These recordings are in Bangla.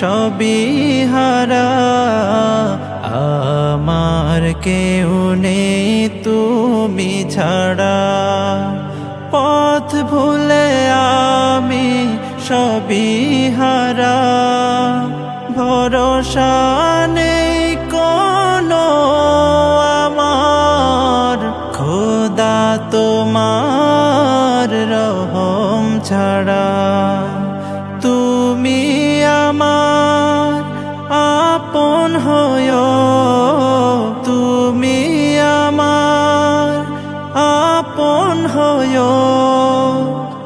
সবই হারা, আমার কেউ নেই তুমি ছাড়া। পথ ভুলে আমি সবই হারা, ভরসা নেই কোনো আমার। খোদা তোমার রহম ছাড়া। আপন হয় তুমি আমার আপন হয়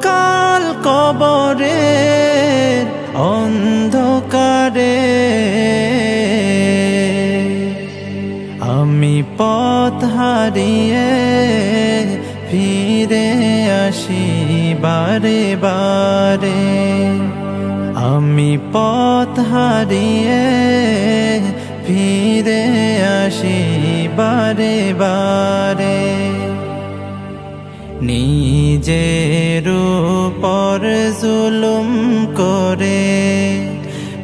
কাল কবরে অন্ধকারে আমি পথ হারিয়ে ফিরে আসি বারে বারে। আমি পথ হারিয়ে ফিরে আসি বারে বারে। নিজের উপর জুলুম করে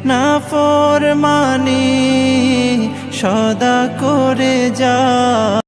না ফরমানি সদা করে যা